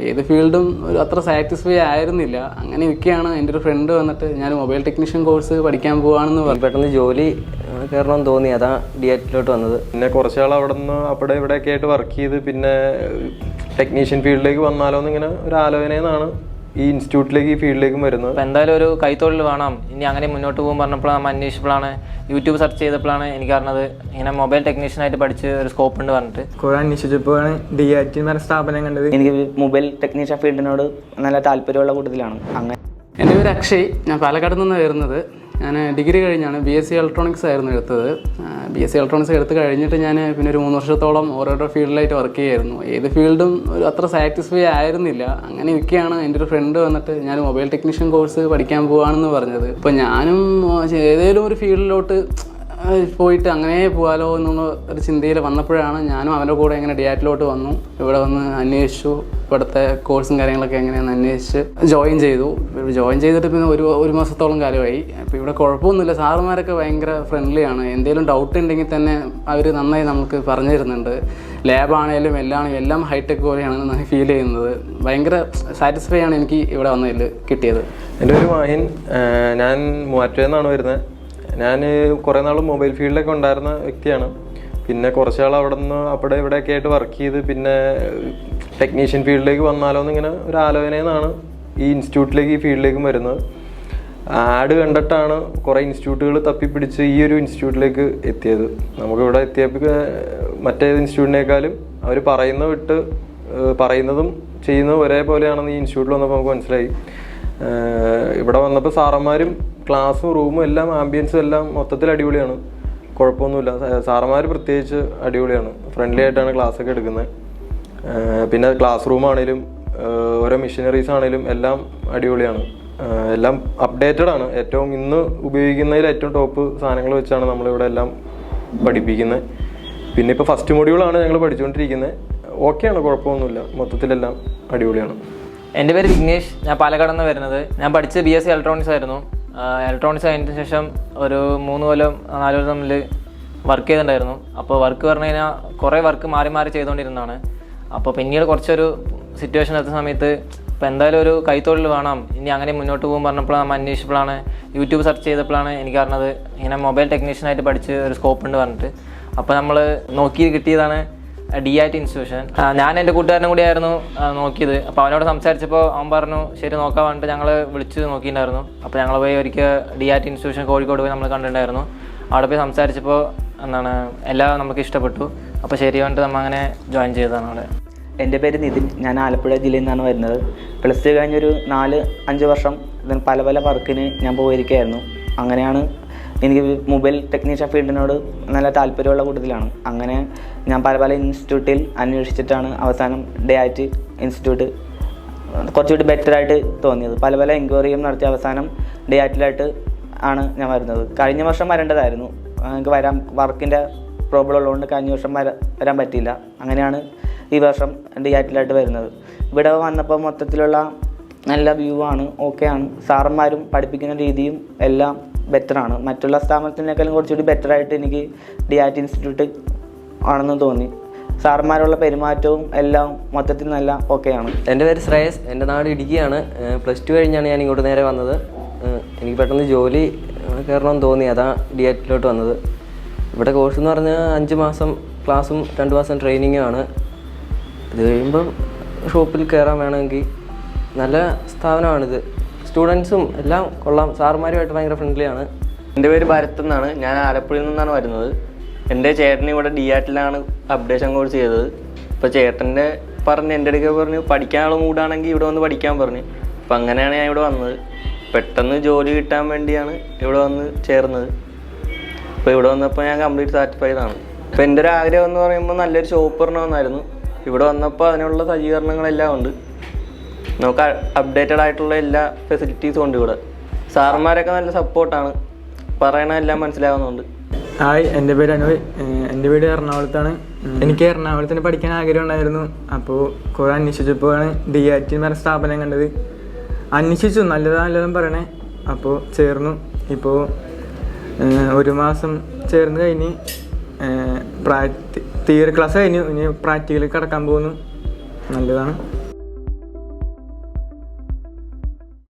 ഏത് ഫീൽഡും ഒരു അത്ര സാറ്റിസ്ഫൈ ആയിരുന്നില്ല. അങ്ങനെ ഇരിക്കുകയാണ് എന്റെ ഒരു ഫ്രണ്ട് വന്നിട്ട് ഞാൻ മൊബൈൽ ടെക്നീഷ്യൻ കോഴ്സ് പഠിക്കാൻ പോവാണെന്ന് പറഞ്ഞു. പെട്ടെന്ന് ജോലി കയറണം തോന്നി. അതാ ഡി എറ്റിലോട്ട് വന്നത്. പിന്നെ കുറച്ചാൾ അവിടെ നിന്ന് അവിടെ ഇവിടെയൊക്കെ ആയിട്ട് വർക്ക് ചെയ്ത് പിന്നെ ടെക്നീഷ്യൻ ഫീൽഡിലേക്ക് വന്നാലോ എന്നിങ്ങനെ ഒരു ആലോചനയെന്നാണ് ഈ ഇൻസ്റ്റിറ്റ്യൂട്ടിലേക്ക് ഈ ഫീൽഡിലേക്കും വരുന്നത്? അപ്പോൾ എന്തായാലും ഒരു കൈത്തൊഴിൽ വേണം. ഇനി അങ്ങനെ മുന്നോട്ട് പോകും പറഞ്ഞപ്പോഴാണ് നമ്മൾ അന്വേഷിച്ചപ്പോഴാണ് യൂട്യൂബ് സെർച്ച് ചെയ്തപ്പോഴാണ് എനിക്ക് അറിഞ്ഞത്. ഇങ്ങനെ മൊബൈൽ ടെക്നീഷ്യനായിട്ട് പഠിച്ച് ഒരു സ്കോപ്പ് ഉണ്ട് പറഞ്ഞിട്ട്. കുറെ അന്വേഷിച്ചപ്പോഴാണ് ഡി ഐ ടി എന്ന് പറഞ്ഞ സ്ഥാപനം കണ്ടത്. എനിക്ക് മൊബൈൽ ടെക്നീഷ്യൻ ഫീൽഡിനോട് നല്ല താല്പര്യമുള്ള കൂട്ടത്തിലാണ്. അങ്ങനെ എന്റെ പേര് അക്ഷയ്. ഞാൻ പാലക്കാട് നിന്നാണ് വരുന്നത്. ഞാൻ ഡിഗ്രി കഴിഞ്ഞാണ് ബി എസ് സി ഇലക്ട്രോണിക്സ് ആയിരുന്നു എടുത്തത്. ബി എസ് സി ഇലക്ട്രോണിക്സ് എടുത്ത് കഴിഞ്ഞിട്ട് ഞാൻ പിന്നെ ഒരു മൂന്ന് വർഷത്തോളം ഓരോരോ ഫീൽഡിലായിട്ട് വർക്ക് ചെയ്യായിരുന്നു. ഏത് ഫീൽഡും ഒരു അത്ര സാറ്റിസ്ഫൈ ആയിരുന്നില്ല. അങ്ങനെ ഇരിക്കുകയാണ് എന്റെ ഒരു ഫ്രണ്ട് വന്നിട്ട് ഞാൻ മൊബൈൽ ടെക്നീഷ്യൻ കോഴ്സ് പഠിക്കാൻ പോവാണെന്ന് പറഞ്ഞത്. അപ്പോൾ ഞാനും ഏതെങ്കിലും ഒരു ഫീൽഡിലോട്ട് പോയിട്ട് അങ്ങനെ പോകാലോ എന്നുള്ള ഒരു ചിന്തയിൽ വന്നപ്പോഴാണ് ഞാനും അവന്റെ കൂടെ ഇങ്ങനെ ഡിയാറ്റിലോട്ട് വന്നു. ഇവിടെ വന്ന് അന്വേഷിച്ചു. ഇവിടുത്തെ കോഴ്സും കാര്യങ്ങളൊക്കെ എങ്ങനെയാണെന്ന് അന്വേഷിച്ച് ജോയിൻ ചെയ്തു. ജോയിൻ ചെയ്തിട്ട് പിന്നെ ഒരു ഒരു മാസത്തോളം കാലമായി. അപ്പോൾ ഇവിടെ കുഴപ്പമൊന്നുമില്ല. സാറുമാരൊക്കെ ഭയങ്കര ഫ്രണ്ട്ലിയാണ് എന്തെങ്കിലും ഡൗട്ട് ഉണ്ടെങ്കിൽ തന്നെ അവർ നന്നായി നമുക്ക് പറഞ്ഞു തരുന്നുണ്ട് ലാബാണേലും എല്ലാം എല്ലാം ഹൈടെക് പോലെയാണ് ഫീൽ ചെയ്യുന്നത്. ഭയങ്കര സാറ്റിസ്ഫൈ ആണ് എനിക്ക് ഇവിടെ വന്നതിൽ കിട്ടിയത്. എന്റെ ഒരു മാഹിൻ. ഞാൻ മൂവാറ്റുപുഴ നിന്നാണ് വരുന്നത്. ഞാൻ കുറേ നാൾ മൊബൈൽ ഫീൽഡിലൊക്കെ ഉണ്ടായിരുന്ന വ്യക്തിയാണ്. പിന്നെ കുറച്ച് നാൾ അവിടെ നിന്ന് അവിടെ ഇവിടെയൊക്കെ ആയിട്ട് വർക്ക് ചെയ്ത് പിന്നെ ടെക്നീഷ്യൻ ഫീൽഡിലേക്ക് വന്നാലോ എന്നിങ്ങനെ ഒരു ആലോചനയെന്നാണ് ഈ ഇൻസ്റ്റിറ്റ്യൂട്ടിലേക്ക് ഈ ഫീൽഡിലേക്കും വരുന്നത്. ആഡ് കണ്ടിട്ടാണ് കുറേ ഇൻസ്റ്റിറ്റ്യൂട്ടുകൾ തപ്പിപ്പിടിച്ച് ഈ ഒരു ഇൻസ്റ്റിറ്റ്യൂട്ടിലേക്ക് എത്തിയത്. നമുക്കിവിടെ എത്തിയപ്പോൾ മറ്റേത് ഇൻസ്റ്റിറ്റ്യൂട്ടിനേക്കാളും അവർ പറയുന്ന വിട്ട് പറയുന്നതും ചെയ്യുന്നതും ഒരേപോലെയാണെന്ന് ഈ ഇൻസ്റ്റിറ്റ്യൂട്ടിൽ വന്നപ്പോൾ നമുക്ക് മനസ്സിലായി. ഇവിടെ വന്നപ്പോൾ സാറന്മാരും ക്ലാസ്സും റൂമും എല്ലാം ആംബിയൻസും എല്ലാം മൊത്തത്തിൽ അടിപൊളിയാണ്. കുഴപ്പമൊന്നുമില്ല. സാറന്മാർ പ്രത്യേകിച്ച് അടിപൊളിയാണ്. ഫ്രണ്ട്ലി ആയിട്ടാണ് ക്ലാസ് ഒക്കെ എടുക്കുന്നത് പിന്നെ ക്ലാസ് റൂം ആണെങ്കിലും ഓരോ മെഷീനറീസ് ആണെങ്കിലും എല്ലാം അടിപൊളിയാണ്. എല്ലാം അപ്ഡേറ്റഡ് ആണ്. ഏറ്റവും ഇന്ന് ഉപയോഗിക്കുന്നതിൽ ഏറ്റവും ടോപ്പ് സാധനങ്ങൾ വെച്ചാണ് നമ്മളിവിടെ എല്ലാം പഠിപ്പിക്കുന്നത് പിന്നെ ഇപ്പോൾ ഫസ്റ്റ് മൊഡ്യൂളാണ് ഞങ്ങൾ പഠിച്ചുകൊണ്ടിരിക്കുന്നത് ഓക്കെയാണ് കുഴപ്പമൊന്നുമില്ല. മൊത്തത്തിലെല്ലാം അടിപൊളിയാണ്. എന്റെ പേര് വിഘ്നേഷ്. ഞാൻ പാലക്കാട് നിന്ന് വരുന്നത്. ഞാൻ പഠിച്ചത് ബി എസ് സി ഇലക്ട്രോണിക്സ് ആയിരുന്നു. ഇലക്ട്രോണിക്സ് കഴിഞ്ഞതിന് ശേഷം ഒരു മൂന്ന് കൊല്ലം നാല് കൊല്ലം തമ്മിൽ വർക്ക് ചെയ്തിട്ടുണ്ടായിരുന്നു. അപ്പോൾ വർക്ക് പറഞ്ഞു കഴിഞ്ഞാൽ കുറേ വർക്ക് മാറി മാറി ചെയ്തുകൊണ്ടിരുന്നതാണ്. അപ്പോൾ പിന്നീട് കുറച്ചൊരു സിറ്റുവേഷൻ എത്തുന്ന സമയത്ത് ഇപ്പോൾ എന്തായാലും ഒരു കൈത്തൊഴിൽ വേണം. ഇനി അങ്ങനെ മുന്നോട്ട് പോകും പറഞ്ഞപ്പോഴാണ് നമ്മൾ അന്വേഷിച്ചപ്പോഴാണ് യൂട്യൂബ് സെർച്ച് ചെയ്തപ്പോഴാണ് എനിക്ക് അറിഞ്ഞത് ഇങ്ങനെ മൊബൈൽ ടെക്നീഷ്യനായിട്ട് പഠിച്ച് ഒരു സ്കോപ്പ് ഉണ്ട് പറഞ്ഞിട്ട്. അപ്പോൾ നമ്മൾ നോക്കി കിട്ടിയതാണ് ഡി ആറ്റ് ഇൻസ്റ്റിറ്റ്യൂഷൻ ഞാൻ എന്റെ കൂട്ടുകാരനും കൂടി ആയിരുന്നു നോക്കിയത്. അപ്പോൾ അവനോട് സംസാരിച്ചപ്പോൾ അവൻ പറഞ്ഞു ശരി നോക്കാൻ പറഞ്ഞിട്ട് ഞങ്ങൾ വിളിച്ച് നോക്കിയിട്ടുണ്ടായിരുന്നു. അപ്പോൾ ഞങ്ങൾ പോയി ഒരിക്കൽ ഡി ആറ്റ് ഇൻസ്റ്റിറ്റ്യൂഷൻ കോഴിക്കോട് പോയി നമ്മൾ കണ്ടിട്ടുണ്ടായിരുന്നു. അവിടെ പോയി സംസാരിച്ചപ്പോൾ എന്താണ് എല്ലാം നമുക്ക് ഇഷ്ടപ്പെട്ടു. അപ്പോൾ ശരി പറഞ്ഞിട്ട് നമ്മൾ അങ്ങനെ ജോയിൻ ചെയ്തതാണ് അവിടെ. എന്റെ പേര് നിതിൻ. ഞാൻ ആലപ്പുഴ ജില്ലയിൽ നിന്നാണ് വരുന്നത്. പ്ലസ് ടു കഴിഞ്ഞൊരു നാല് അഞ്ച് വർഷം പല പല വർക്കിന് ഞാൻ പോയിരിക്കുകയായിരുന്നു. അങ്ങനെയാണ് എനിക്ക് മൊബൈൽ ടെക്നീഷ്യൻ ഫീൽഡിനോട് നല്ല താല്പര്യമുള്ള കൂട്ടത്തിലാണ്. അങ്ങനെ ഞാൻ പല പല ഇൻസ്റ്റിറ്റ്യൂട്ടിൽ അന്വേഷിച്ചിട്ടാണ് അവസാനം ഡേ ആയിട്ട് ഇൻസ്റ്റിറ്റ്യൂട്ട് കുറച്ചുകൂടി ബെറ്റർ ആയിട്ട് തോന്നിയത്. പല പല എൻക്വയറിയും നടത്തിയ അവസാനം ഡേ ആയിട്ടിലായിട്ട് ആണ് ഞാൻ വരുന്നത്. കഴിഞ്ഞ വർഷം വരേണ്ടതായിരുന്നു. എനിക്ക് വരാൻ വർക്കിന്റെ പ്രോബ്ലം ഉള്ളതുകൊണ്ട് കഴിഞ്ഞ വർഷം വര വരാൻ പറ്റിയില്ല. അങ്ങനെയാണ് ഈ വർഷം ഡി ആറ്റിലായിട്ട് വരുന്നത്. ഇവിടെ വന്നപ്പോൾ മൊത്തത്തിലുള്ള നല്ല വ്യൂ ആണ്. ഓക്കെ ആണ്. സാറന്മാരും പഠിപ്പിക്കുന്ന രീതിയും എല്ലാം ബെറ്ററാണ് മറ്റുള്ള സ്ഥാപനത്തിനേക്കാളും കുറച്ചുകൂടി ബെറ്ററായിട്ട് എനിക്ക് ഡി ആറ്റ് ഇൻസ്റ്റിറ്റ്യൂട്ട് ആണെന്ന് തോന്നി. സാറന്മാരുള്ള പെരുമാറ്റവും എല്ലാം മൊത്തത്തിൽ നല്ല ഓക്കെയാണ് എന്റെ പേര് ശ്രേയസ്. എന്റെ നാട് ഇടുക്കിയാണ്. പ്ലസ് ടു കഴിഞ്ഞാണ് ഞാൻ ഇങ്ങോട്ട് നേരെ വന്നത്. എനിക്ക് പെട്ടെന്ന് ജോലി കയറണമെന്ന് തോന്നി. അതാ ഡി ആറ്റിലോട്ട് വന്നത്. ഇവിടെ കോഴ്സ് എന്ന് പറഞ്ഞാൽ അഞ്ച് മാസം ക്ലാസ്സും രണ്ട് മാസം ട്രെയിനിങ്ങും ആണ്. ഇത് കഴിയുമ്പം ഷോപ്പിൽ കയറാൻ വേണമെങ്കിൽ നല്ല സ്ഥാപനമാണിത്. സ്റ്റുഡൻസും എല്ലാം കൊള്ളാം. സാറുമാരുമായിട്ട് ഭയങ്കര ഫ്രണ്ട്ലിയാണ് എന്റെ പേര് ഭരത് എന്നാണ്. ഞാൻ ആലപ്പുഴയിൽ നിന്നാണ് വരുന്നത്. എന്റെ ചേട്ടൻ ഇവിടെ ഡി ആറ്റിലാണ് അപ്ഡേഷൻ കോഴ്സ് ചെയ്തത്. ഇപ്പോൾ ചേട്ടന്റെ പറഞ്ഞ് എന്റെ അടുക്ക പറഞ്ഞു പഠിക്കാനുള്ള മൂടാണെങ്കിൽ ഇവിടെ വന്ന് പഠിക്കാൻ പറഞ്ഞു. അപ്പം അങ്ങനെയാണ് ഞാൻ ഇവിടെ വന്നത്. പെട്ടെന്ന് ജോലി കിട്ടാൻ വേണ്ടിയാണ് ഇവിടെ വന്ന് ചേർന്നത്. അപ്പോൾ ഇവിടെ വന്നപ്പോൾ ഞാൻ കംപ്ലീറ്റ് സാറ്റിസ്ഫൈഡ് ആണ്. അപ്പോൾ എന്റെ ഒരു ആഗ്രഹം എന്ന് പറയുമ്പോൾ നല്ലൊരു ഷോപ്പ് വന്നായിരുന്നു. ഇവിടെ വന്നപ്പോൾ അതിനുള്ള സജ്ജീകരണങ്ങളെല്ലാം ഉണ്ട്. നമുക്ക് അപ്ഡേറ്റഡ് ആയിട്ടുള്ള എല്ലാ ഫെസിലിറ്റീസും ഉണ്ട് ഇവിടെ. സാറന്മാരൊക്കെ നല്ല സപ്പോർട്ടാണ് പറയണ എല്ലാം മനസ്സിലാവുന്നുണ്ട്. ഹായ് എന്റെ പേര് അനു എന്റെ വീട് എറണാകുളത്താണ്. എനിക്ക് എറണാകുളത്തിന് പഠിക്കാൻ ആഗ്രഹം ഉണ്ടായിരുന്നു. അപ്പോൾ കുറേ അന്വേഷിച്ചപ്പോഴാണ് ഡി ഐ ടി എന്ന് പറഞ്ഞ സ്ഥാപനം കണ്ടത്. അന്വേഷിച്ചു നല്ലതാണ് നല്ലതും പറയണേ. അപ്പോൾ ചേർന്നു. ഇപ്പോൾ ഒരു മാസം ചേർന്ന് കഴിഞ്ഞ് പ്രാക്ടി തിയറി ക്ലാസ് കഴിഞ്ഞു. ഇനി പ്രാക്ടിക്കൽ കിടക്കാൻ പോകുന്നു. നല്ലതാണ്.